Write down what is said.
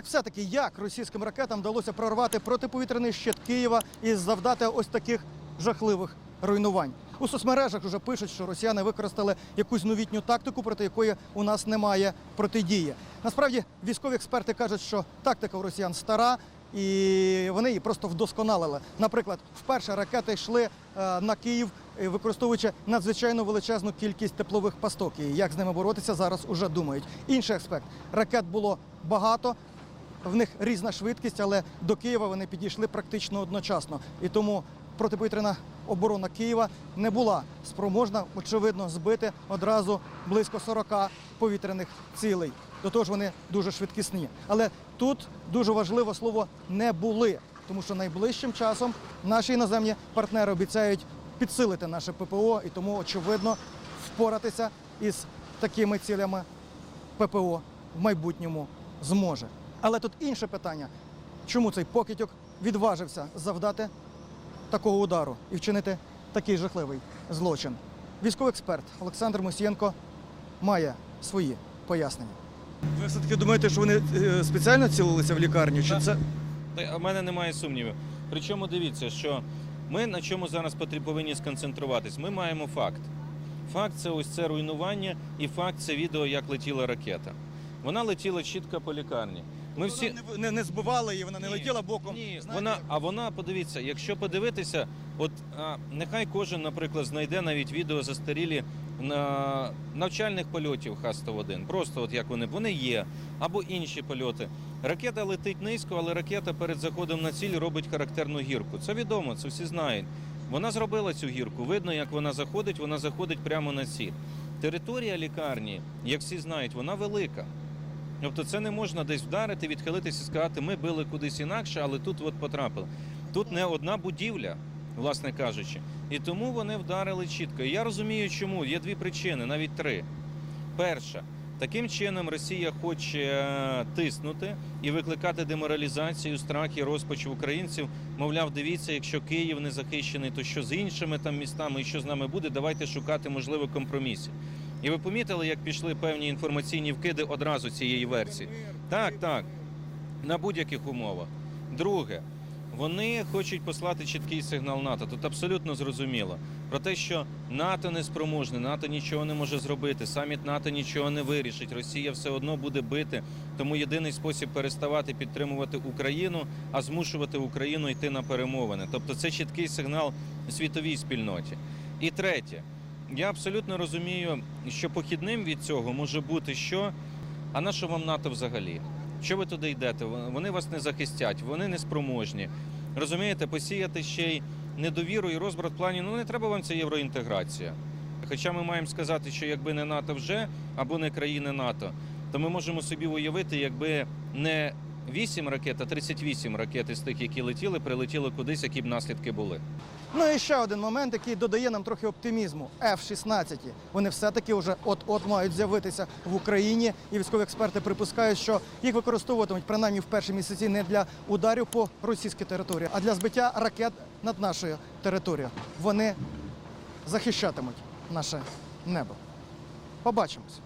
Так все-таки як російським ракетам вдалося прорвати протиповітряний щит Києва і завдати ось таких жахливих руйнувань? У соцмережах вже пишуть, що росіяни використали якусь новітню тактику, проти якої у нас немає протидії. Насправді військові експерти кажуть, що тактика у росіян стара. І вони її просто вдосконалили. Наприклад, вперше ракети йшли е, на Київ, е, використовуючи надзвичайно величезну кількість теплових пасток. І як з ними боротися, зараз уже думають. Інший аспект ракет було багато, в них різна швидкість, але до Києва вони підійшли практично одночасно. І тому протиповітряна оборона Києва не була спроможна, очевидно, збити одразу близько 40 повітряних цілей. До того ж, вони дуже швидкісні. Але тут дуже важливо слово не були, тому що найближчим часом наші іноземні партнери обіцяють підсилити наше ППО і тому, очевидно, впоратися із такими цілями ППО в майбутньому зможе. Але тут інше питання: чому цей покидьок відважився завдати такого удару і вчинити такий жахливий злочин? Військовий експерт Олександр Мусієнко має свої пояснення. Ви все-таки думаєте, що вони е, спеціально цілилися в лікарню? Чи це У мене немає сумнівів. Причому дивіться, що ми на чому зараз повинні сконцентруватись. Ми маємо факт. Факт це ось це руйнування, і факт це відео, як летіла ракета. Вона летіла чітко по лікарні. Ми всі не, не, не збивали її, вона не Ні, летіла боком. Ні, Знаєте, вона, як? а вона, подивіться, якщо подивитися, от а, нехай кожен, наприклад, знайде навіть відео застарілі на навчальних польотів Х-101. Просто от як вони, вони є, або інші польоти. Ракета летить низько, але ракета перед заходом на ціль робить характерну гірку. Це відомо, це всі знають. Вона зробила цю гірку. Видно, як вона заходить, вона заходить прямо на ціль. Територія лікарні, як всі знають, вона велика. Тобто це не можна десь вдарити, відхилитися і сказати, ми били кудись інакше, але тут от потрапили. Тут не одна будівля, власне кажучи. І тому вони вдарили чітко. І я розумію, чому. Є дві причини, навіть три. Перша, таким чином Росія хоче е, тиснути і викликати деморалізацію, страх і розпач в українців. Мовляв, дивіться, якщо Київ не захищений, то що з іншими там містами і що з нами буде, давайте шукати можливо компромісів. І ви помітили, як пішли певні інформаційні вкиди одразу цієї версії? Так, так. На будь-яких умовах. Друге, вони хочуть послати чіткий сигнал НАТО. Тут абсолютно зрозуміло про те, що НАТО не спроможне, НАТО нічого не може зробити, саміт НАТО нічого не вирішить. Росія все одно буде бити. Тому єдиний спосіб переставати підтримувати Україну, а змушувати Україну йти на перемовини. Тобто це чіткий сигнал світовій спільноті. І третє, я абсолютно розумію, що похідним від цього може бути що. А на що вам НАТО взагалі? Що ви туди йдете? Вони вас не захистять, вони не спроможні. Розумієте, посіяти ще й недовіру і розбрат в плані, ну не треба вам ця євроінтеграція. Хоча ми маємо сказати, що якби не НАТО вже або не країни НАТО, то ми можемо собі уявити, якби не 8 ракет, а 38 ракет із тих, які летіли, прилетіли кудись, які б наслідки були. Ну і ще один момент, який додає нам трохи оптимізму. F-16. Вони все-таки вже от-от мають з'явитися в Україні. І військові експерти припускають, що їх використовуватимуть принаймні в перші місяці не для ударів по російській території, а для збиття ракет над нашою територією. Вони захищатимуть наше небо. Побачимось.